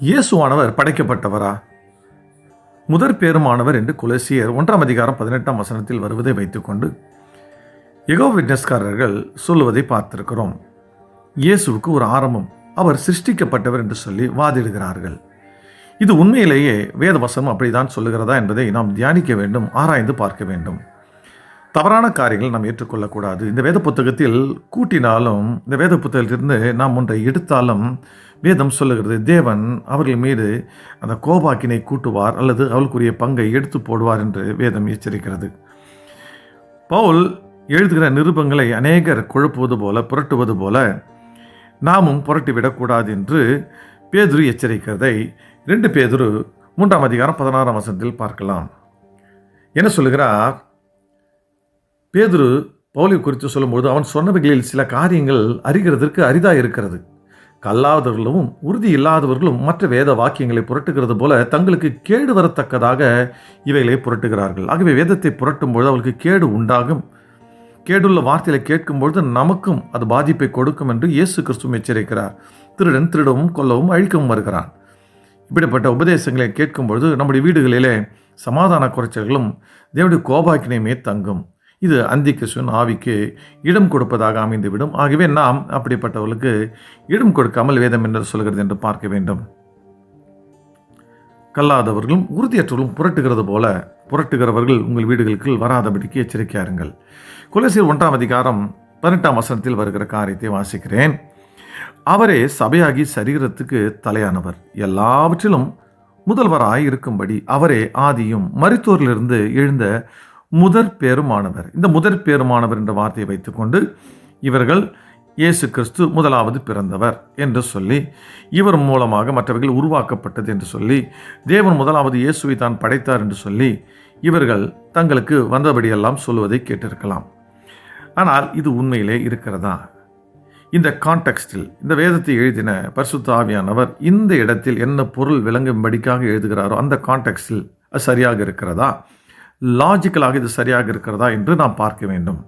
இயேசுவானவர் படைக்கப்பட்டவரா? முதற் பேருமானவர் என்று குலசியர் ஒன்றாம் அதிகாரம் பதினெட்டாம் வசனத்தில் வருவதை வைத்துக்கொண்டு எகோ விட்னஸ்காரர்கள் சொல்லுவதை பார்த்திருக்கிறோம். இயேசுவுக்கு ஒரு ஆரம்பம் அவர் சிருஷ்டிக்கப்பட்டவர் என்று சொல்லி வாதிடுகிறார்கள். இது உண்மையிலேயே வேதவசனம் அப்படிதான் சொல்லுகிறதா என்பதை நாம் தியானிக்க வேண்டும் ஆராய்ந்து பார்க்க வேண்டும். தவறான காரியங்கள் நாம் ஏற்றுக்கொள்ளக்கூடாது. இந்த வேத புத்தகத்தில் கூட்டினாலும் இந்த வேத புத்தகத்திலிருந்து நாம் ஒன்றை எடுத்தாலும் வேதம் சொல்லுகிறது தேவன் அவர்கள் மீது அந்த கோபாக்கினை கூட்டுவார் அல்லது அவளுக்குரிய பங்கை எடுத்து போடுவார் என்று வேதம் எச்சரிக்கிறது. பவுல் எழுதுகிற நிருபங்களை அநேகர் குழப்புவது போல புரட்டுவது போல நாமும் புரட்டிவிடக்கூடாது என்று பேதுரு எச்சரிக்கிறதை ரெண்டு பேதுரு மூன்றாம் அதிகாரம் பதினாறாம் வசனத்தில் பார்க்கலாம். என்ன சொல்லுகிறார்? பேதுரு பவுலை குறித்து சொல்லும்போது அவன் சொன்னவைகளில் சில காரியங்கள் அறிகிறதற்கு அரிதாக இருக்கிறது. கல்லாதவர்களும் உறுதி இல்லாதவர்களும் மற்ற வேத வாக்கியங்களை புரட்டுகிறது போல தங்களுக்கு கேடு வரத்தக்கதாக இவைகளை புரட்டுகிறார்கள். ஆகவே வேதத்தை புரட்டும் பொழுது அவர்களுக்கு கேடு உண்டாகும். கேடுள்ள வார்த்தைகளை கேட்கும்பொழுது நமக்கும் அது பாதிப்பை கொடுக்கும் என்று இயேசு கிறிஸ்துவும் எச்சரிக்கிறார். திருடன் திருடவும் கொல்லவும் அழிக்கவும் வருகிறான். இப்படிப்பட்ட உபதேசங்களை கேட்கும் பொழுது நம்முடைய வீடுகளிலே சமாதான குறைச்சல்களும் தேவனுடைய கோபாக்கினையுமே தங்கும். இது அந்தி கிறிஸ்துவின் ஆவிக்கு இடம் கொடுப்பதாக அமைந்துவிடும். ஆகவே நாம் அப்படிப்பட்டவர்களுக்கு இடம் கொடுக்காமல் வேதம் என்று சொல்கிறது என்று பார்க்க வேண்டும். கல்லாதவர்களும் உறுதியற்றவர்களும் புரட்டுகிறது போல புரட்டுகிறவர்கள் உங்கள் வீடுகளுக்கு வராதபடிக்கு எச்சரிக்கையாருங்கள் குலசீர் ஒன்றாம் அதிகாரம் பதினெட்டாம் வசனத்தில் வருகிற காரியத்தை வாசிக்கிறேன். அவரே சபையாகி சரீரத்துக்கு தலையானவர். எல்லாவற்றிலும் முதல்வராய் இருக்கும்படி அவரே ஆதியும் மருத்துவரிலிருந்து எழுந்த முதற் பேருமானவர். இந்த முதற் பேருமானவர் என்ற வார்த்தையை வைத்துக்கொண்டு இவர்கள் இயேசு கிறிஸ்து முதலாவது பிறந்தவர் என்று சொல்லி இவர் மூலமாக மற்றவர்கள் உருவாக்கப்பட்டது என்று சொல்லி தேவன் முதலாவது இயேசுவை தான் படைத்தார் என்று சொல்லி இவர்கள் தங்களுக்கு வந்தபடியெல்லாம் சொல்லுவதை கேட்டிருக்கலாம். ஆனால் இது உண்மையிலே இருக்கிறதா? இந்த கான்டெக்ஸ்டில் இந்த வேதத்தை எழுதின பரிசுத்த ஆவியானவர் இந்த இடத்தில் என்ன பொருள் விளங்கும்படிக்காக எழுதுகிறாரோ அந்த கான்டெக்ஸ்டில் சரியாக இருக்கிறதா? லாஜிக்கலாக இது சரியாக இருக்கிறதா என்று நாம் பார்க்க வேண்டும்.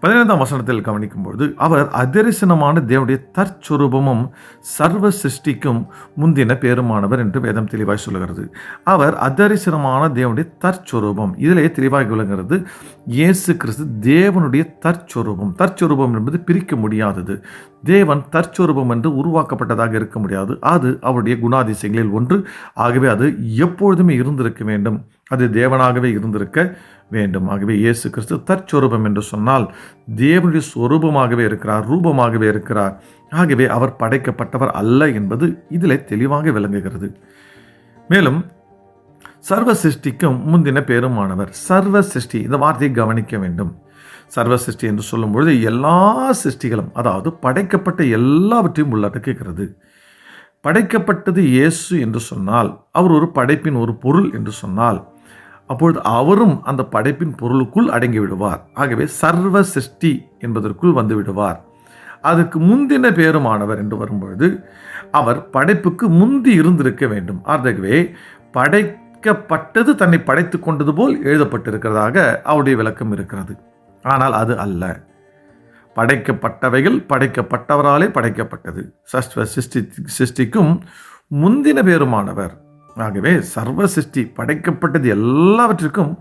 பதினைந்தாம் வசனத்தில் கவனிக்கும்பொழுது அவர் அதரிசனமான தேவனுடைய தற்சுரூபமும் சர்வ சிருஷ்டிக்கும் முந்தின பேருமானவர் என்று வேதம் தெளிவாய் சொல்லுகிறது. அவர் அதரிசனமான தேவனுடைய தற்சுரூபம் இதிலே தெளிவாக விளங்குகிறது இயேசு கிறிஸ்து தேவனுடைய தற்சுரூபம் தற்சுரூபம் என்பது பிரிக்க முடியாதது. தேவன் தற்சுரூபம் என்று உருவாக்கப்பட்டதாக இருக்க முடியாது. அது அவருடைய குணாதிசயங்களில் ஒன்று. ஆகவே அது எப்பொழுதுமே இருந்திருக்க வேண்டும். அது தேவனாகவே இருந்திருக்க வேண்டும். ஆகவே இயேசு கிறிஸ்து தற்சொரூபம் என்று சொன்னால் தேவனுடைய சொரூபமாகவே இருக்கிறார் ரூபமாகவே இருக்கிறார். ஆகவே அவர் படைக்கப்பட்டவர் அல்ல என்பது இதில் தெளிவாக விளங்குகிறது. மேலும் சர்வ சிருஷ்டிக்கும் முந்தின பெருமானவர் சர்வ சிருஷ்டி இந்த வார்த்தையை கவனிக்க வேண்டும். சர்வ சிருஷ்டி என்று சொல்லும்பொழுது எல்லா சிருஷ்டிகளும் அதாவது படைக்கப்பட்ட எல்லாவற்றையும் உள்ளடக்குகிறது படைக்கப்பட்டது இயேசு என்று சொன்னால் அவர் ஒரு படைப்பின் ஒரு பொருள் என்று சொன்னால் அப்பொழுது அவரும் அந்த படைப்பின் பொருளுக்குள் அடங்கி விடுவார் ஆகவே சர்வ சிருஷ்டி என்பதற்குள் வந்து விடுவார் அதற்கு முந்தின பேருமானவர் என்று வரும்பொழுது அவர் படைப்புக்கு முந்தி இருந்திருக்க வேண்டும். ஆகவே படைக்கப்பட்டது தன்னை படைத்து கொண்டது போல் எழுதப்பட்டிருக்கிறதாக அவருடைய விளக்கம் இருக்கிறது. ஆனால் அது அல்ல. படைக்கப்பட்டவைகள் படைக்கப்பட்டவராலே படைக்கப்பட்டது. சஸ்வ சிருஷ்டி சிருஷ்டிக்கும் முந்தின பேருமானவர் ஆகவே சர்வ சிருஷ்டி படைக்கப்பட்டது எல்லாவற்றிற்கும்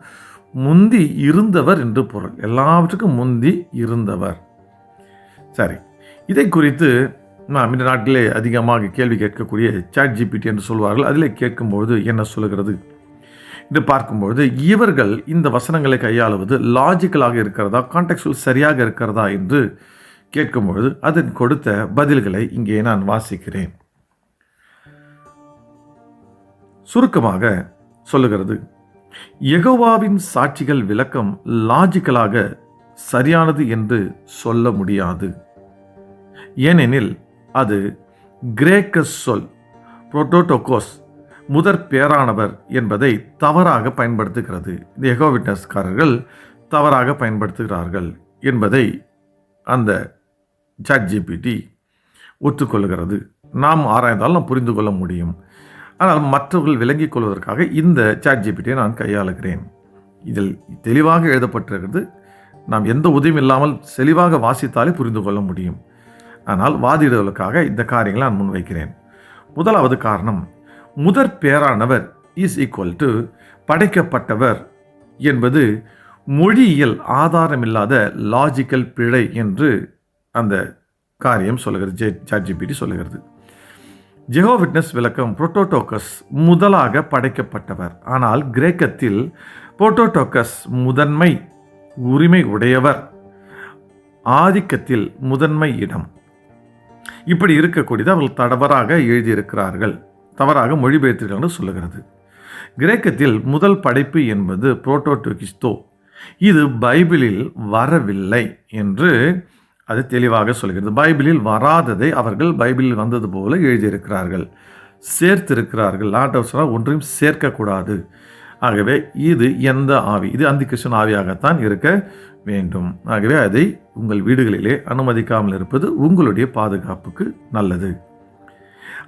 முந்தி இருந்தவர் என்று பொருள். எல்லாவற்றுக்கும் முந்தி இருந்தவர். சரி இதை குறித்து நாம் இந்த நாட்டிலே அதிகமாக கேள்வி கேட்கக்கூடிய சாட் ஜிபிடி என்று சொல்வார்கள். அதில் கேட்கும்பொழுது என்ன சொல்லுகிறது? என்று பார்க்கும்பொழுது இவர்கள் இந்த வசனங்களை கையாளுவது லாஜிக்கலாக இருக்கிறதா கான்டெக்சுவல் சரியாக இருக்கிறதா என்று கேட்கும்பொழுது அதன் கொடுத்த பதில்களை இங்கே நான் வாசிக்கிறேன். சுருக்கமாக சொல்லுகிறது. எகோவாவின் சாட்சிகள் விளக்கம் லாஜிக்கலாக சரியானது என்று சொல்ல முடியாது. ஏனெனில் அது கிரேக்க சொல் புரோட்டோட்டோகோஸ் முதற் பேரானவர் என்பதை தவறாக பயன்படுத்துகிறது. இந்த எகோவிட்னஸ்காரர்கள் தவறாக பயன்படுத்துகிறார்கள் என்பதை அந்த சாட் ஜிபிடி ஒத்துக்கொள்கிறது. நாம் ஆராய்ந்தால் நாம் புரிந்து கொள்ள முடியும். ஆனால் மற்றவர்கள் விளங்கிக் கொள்வதற்காக இந்த சாட் ஜிபிடியை நான் கையாளுகிறேன். இதில் தெளிவாக எழுதப்பட்டிருக்கிறது நாம் எந்த உதவியும் இல்லாமல் தெளிவாக வாசித்தாலே புரிந்து கொள்ள முடியும். ஆனால் வாதிடுவதற்காக இந்த காரியங்களை நான் முன்வைக்கிறேன். முதலாவது காரணம் முதற் பேரானவர் இஸ் ஈக்குவல் டு படைக்கப்பட்டவர் என்பது மொழியியல் ஆதாரமில்லாத லாஜிக்கல் பிழை என்று அந்த காரியம் சொல்லுகிறது ஜே சாட்ஜிபிடி சொல்லுகிறது ஜெகோ விட்னஸ் விளக்கம் புரோட்டோடோக்கஸ் முதலாக படைக்கப்பட்டவர். ஆனால் கிரேக்கத்தில் புரோட்டோடோக்கஸ் முதன்மை உரிமை உடையவர். ஆதிக்கத்தில் முதன்மை இடம். இப்படி இருக்கக்கூடியது அவர்கள் தவறாக எழுதியிருக்கிறார்கள். தவறாக மொழிபெயர்த்திருக்கிறார்கள் சொல்லுகிறது. கிரேக்கத்தில் முதல் படைப்பு என்பது புரோட்டோடோகிஸ்தோ. இது பைபிளில் வரவில்லை என்று அது தெளிவாக சொல்கிறது. பைபிளில் வராததை அவர்கள் பைபிளில் வந்தது போல எழுதியிருக்கிறார்கள். சேர்த்திருக்கிறார்கள். லாட் சொன்னால் ஒன்றையும் சேர்க்கக்கூடாது. ஆகவே இது எந்த ஆவி? இது அந்தி கிருஷ்ணன் ஆவியாகத்தான் இருக்க வேண்டும். ஆகவே அதை உங்கள் வீடுகளிலே அனுமதிக்காமல் இருப்பது உங்களுடைய பாதுகாப்புக்கு நல்லது.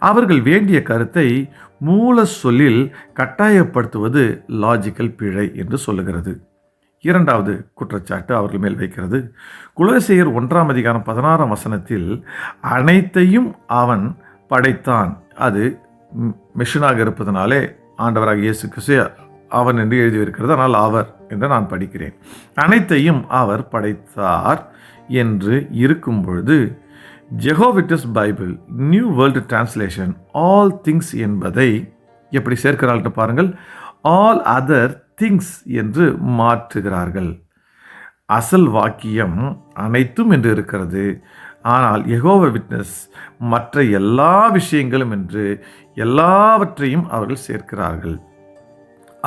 அவர்கள் வேண்டிய கருத்தை மூல சொல்லில் கட்டாயப்படுத்துவது லாஜிக்கல் பிழை என்று சொல்லுகிறது. இரண்டாவது குற்றச்சாட்டு அவர்கள் மேல் வைக்கிறது. குலசேயர் ஒன்றாம் அதிகாரம் பதினாறாம் வசனத்தில் அனைத்தையும் அவன் படைத்தான். அது மிஷினாக இருப்பதனாலே ஆண்டவராக இயேசு கிறிஸ்து அவன் என்று எழுதியிருக்கிறது ஆனால் அவர் என்று நான் படிக்கிறேன். அனைத்தையும் அவர் படைத்தார் என்று இருக்கும் பொழுது Jehovah's Witnesses Bible new world translation all things என்பதை எப்படி சேர்க்கிறாள்கிட்ட பாருங்கள். ஆல் அதர் திங்ஸ் என்று மாற்றுகிறார்கள். அசல் வாக்கியம் அனைத்தும் என்று இருக்கிறது. ஆனால் எகோவ விட்னஸ் மற்ற எல்லா விஷயங்களும் என்று எல்லாவற்றையும் அவர்கள் சேர்க்கிறார்கள்.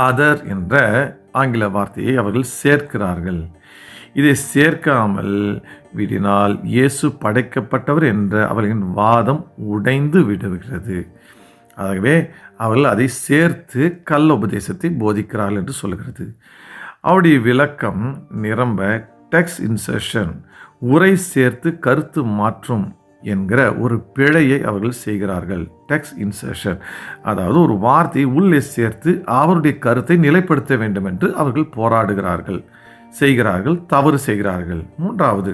அதர் என்ற ஆங்கில வார்த்தையை அவர்கள் சேர்க்கிறார்கள். இதை சேர்க்காமல் விடினால் இயேசு படைக்கப்பட்டவர் என்ற அவர்களின் வாதம் உடைந்து விடுகிறது. ஆகவே அவர்கள் அதை சேர்த்து கல் உபதேசத்தை போதிக்கிறார்கள் என்று சொல்கிறது அவருடைய விளக்கம் நிரம்ப டெக்ஸ் இன்சர்ஷன் உரை சேர்த்து கருத்து மாற்றும் என்கிற ஒரு பிழையை அவர்கள் செய்கிறார்கள். டெக்ஸ் இன்சர்ஷன் அதாவது ஒரு வார்த்தையை உள்ளே சேர்த்து அவருடைய கருத்தை நிலைப்படுத்த வேண்டும் என்று அவர்கள் போராடுகிறார்கள் செய்கிறார்கள் தவறு செய்கிறார்கள். மூன்றாவது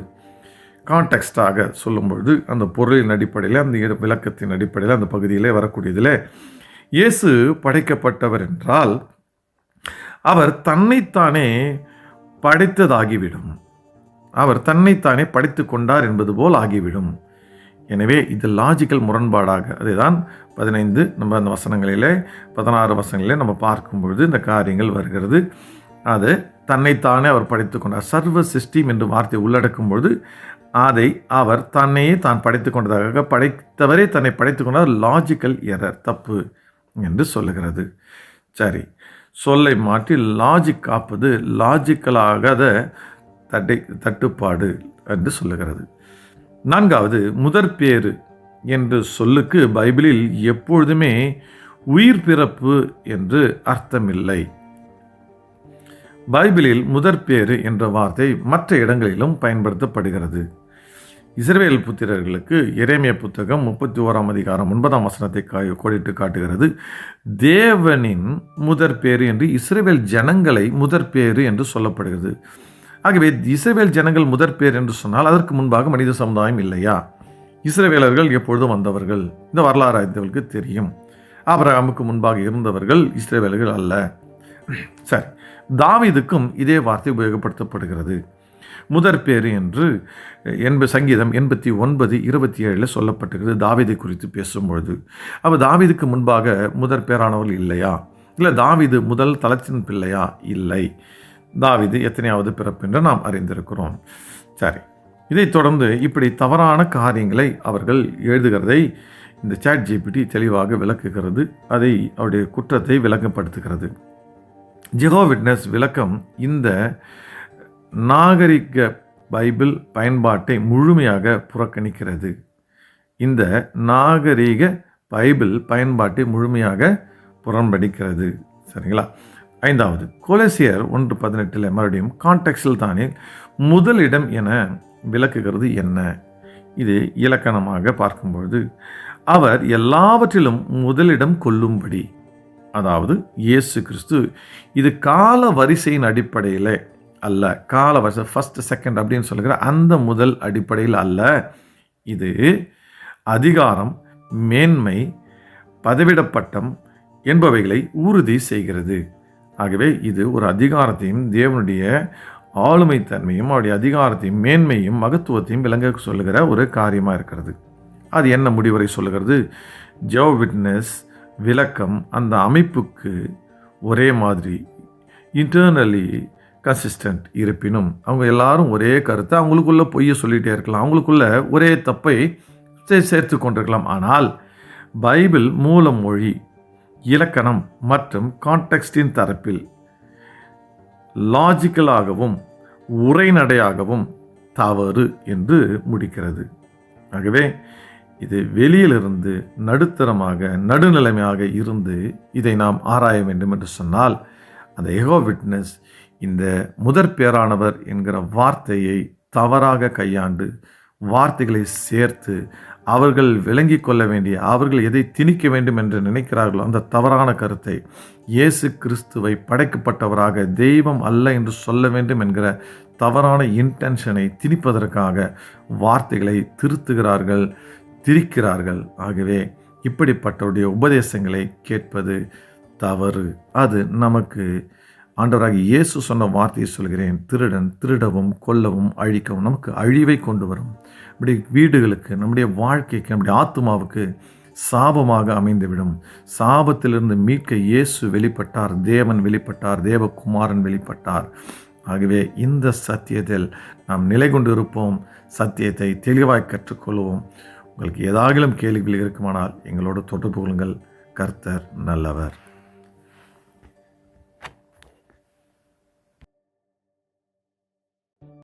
கான்டெக்ஸ்டாக சொல்லும்பொழுது அந்த பொருளின் அடிப்படையில் அந்த விளக்கத்தின் அடிப்படையில் அந்த பகுதியிலே வரக்கூடியதில் இயேசு படைக்கப்பட்டவர் என்றால் அவர் தன்னைத்தானே படைத்ததாகிவிடும். அவர் தன்னைத்தானே படைத்து கொண்டார் என்பது போல் ஆகிவிடும். எனவே இது லாஜிக்கல் முரண்பாடாக அதுதான் பதினைந்து நம்ம அந்த வசனங்களிலே பதினாறு வசனங்களிலே நம்ம பார்க்கும் பொழுது இந்த காரியங்கள் வருகிறது. அது தன்னைத்தானே அவர் படைத்து கொண்டார். சர்வ சிஸ்டம் என்று வார்த்தை உள்ளடக்கும் பொழுது அதை அவர் தன்னையே தான் படைத்து கொண்டதாக படைத்தவரே தன்னை படைத்து கொண்டார். லாஜிக்கல் எரர் தப்பு என்று சொல்லுகிறது. சரி சொல்லை மாற்றி லாஜிக் காப்பது லாஜிக்கலாகாத தட்டை தட்டுப்பாடு என்று சொல்லுகிறது. நான்காவது முதற் பேரு என்று சொல்லுக்கு பைபிளில் எப்பொழுதுமே உயிர் பிறப்பு என்று அர்த்தமில்லை. பைபிளில் முதற் பேரு என்ற வார்த்தை மற்ற இடங்களிலும் பயன்படுத்தப்படுகிறது. இஸ்ரேல் புத்திரர்களுக்கு இறைமைய புத்தகம் முப்பத்தி ஓராம் அதிகாரம் ஒன்பதாம் வசனத்தை காய் கோடிட்டு காட்டுகிறது. தேவனின் முதற் பேரு என்று இஸ்ரேல் ஜனங்களை முதற் பேரு என்று சொல்லப்படுகிறது. ஆகவே இஸ்ரேல் ஜனங்கள் முதற் பேர் என்று சொன்னால் அதற்கு முன்பாக மனித சமுதாயம் இல்லையா? இஸ்ரேவேலர்கள் எப்பொழுதும் வந்தவர்கள். இந்த வரலாறு அறிந்தவர்களுக்கு தெரியும். ஆபரகாமுக்கு முன்பாக இருந்தவர்கள் இஸ்ரேவேலர்கள் அல்ல. சரி தாவிதுக்கும் இதே வார்த்தை உபயோகப்படுத்தப்படுகிறது. முதற் பேர் என்று என்ப சங்கீதம் எண்பத்தி ஒன்பது இருபத்தி ஏழில் சொல்லப்பட்டிருக்கிறது. தாவிதை குறித்து பேசும்பொழுது அப்போ தாவிதுக்கு முன்பாக முதற் பேரானவர் இல்லையா? இல்லை தாவிது முதல் தளத்தின் பிள்ளையா? இல்லை. தாவிது எத்தனையாவது பிறப்பு என்று நாம் அறிந்திருக்கிறோம். சரி. இதைத் தொடர்ந்து இப்படி தவறான காரியங்களை அவர்கள் எழுதுகிறதை இந்த சாட் ஜிபிடி தெளிவாக விளக்குகிறது. அதை அவருடைய குற்றத்தை விளக்கப்படுத்துகிறது. ஜெகோ விட்னஸ் விளக்கம் இந்த நாகரிக பைபிள் பயன்பாட்டை முழுமையாக புறக்கணிக்கிறது. இந்த நாகரிக பைபிள் பயன்பாட்டை முழுமையாக புறம்படிக்கிறது சரிங்களா? ஐந்தாவது கொலசியர் ஒன்று பதினெட்டில் மறுபடியும் கான்டெக்டில் தானே முதலிடம் என விளக்குகிறது என்ன? இது இலக்கணமாக பார்க்கும்பொழுது அவர் எல்லாவற்றிலும் முதலிடம் கொள்ளும்படி அதாவது இயேசு கிறிஸ்து இது கால வரிசையின் அடிப்படையில் அல்ல. கால வருஷம் ஃபஸ்ட் செகண்ட் அப்படின்னு சொல்லுகிற அந்த முதல் அடிப்படையில் அல்ல. இது அதிகாரம் மேன்மை பதவிடப்பட்டம் என்பவைகளை உறுதி செய்கிறது. ஆகவே இது ஒரு அதிகாரத்தையும் தேவனுடைய ஆளுமைத்தன்மையும் அவருடைய அதிகாரத்தையும் மேன்மையும் மகத்துவத்தையும் விளங்க சொல்லுகிற ஒரு காரியமாக இருக்கிறது. அது என்ன முடிவரை சொல்லுகிறது? ஜோ விட்னஸ் விளக்கம் அந்த அமைப்புக்கு ஒரே மாதிரி இன்டர்னலி கன்சிஸ்டன்ட் இருப்பினும் அவங்க எல்லாரும் ஒரே கருத்தை அவங்களுக்குள்ள பொய்யை சொல்லிகிட்டே இருக்கலாம். அவங்களுக்குள்ள ஒரே தப்பை சேர்த்து கொண்டிருக்கலாம். ஆனால் பைபிள் மூல மொழி இலக்கணம் மற்றும் கான்டெக்ஸ்டின் தரப்பில் லாஜிக்கலாகவும் உரைநடையாகவும் தவறு என்று முடிக்கிறது. ஆகவே இது வெளியிலிருந்து நடுத்தரமாக நடுநிலைமையாக இருந்து இதை நாம் ஆராய வேண்டும் என்று சொன்னால் அந்த எகோ விட்னஸ் இந்த முதற் பேரானவர் என்கிற வார்த்தையை தவறாக கையாண்டு வார்த்தைகளை சேர்த்து அவர்கள் விளங்கிக் கொள்ள வேண்டிய அவர்கள் எதை திணிக்க வேண்டும் என்று நினைக்கிறார்களோ அந்த தவறான கருத்தை இயேசு கிறிஸ்துவை படைக்கப்பட்டவராக தெய்வம் அல்ல என்று சொல்ல வேண்டும் என்கிற தவறான இன்டென்ஷனை திணிப்பதற்காக வார்த்தைகளை திருத்துகிறார்கள் திரிக்கிறார்கள். ஆகவே இப்படிப்பட்டவருடைய உபதேசங்களை கேட்பது தவறு. அது நமக்கு ஆண்டவராக இயேசு சொன்ன வார்த்தையை சொல்கிறேன். திருடன் திருடவும் கொல்லவும் அழிக்கவும் நமக்கு அழிவை கொண்டு வரும். நம்முடைய வீடுகளுக்கு நம்முடைய வாழ்க்கைக்கு நம்முடைய ஆத்மாவுக்கு சாபமாக அமைந்துவிடும். சாபத்திலிருந்து மீட்க இயேசு வெளிப்பட்டார் தேவன் வெளிப்பட்டார் தேவகுமாரன் வெளிப்பட்டார். ஆகவே இந்த சத்தியத்தில் நாம் நிலை கொண்டு இருப்போம். சத்தியத்தை தெளிவாய் கற்றுக்கொள்வோம். உங்களுக்கு ஏதாகிலும் கேள்விகள் இருக்குமானால் எங்களோடு தொடர்பு கொள்ளுங்கள். கர்த்தர் நல்லவர்.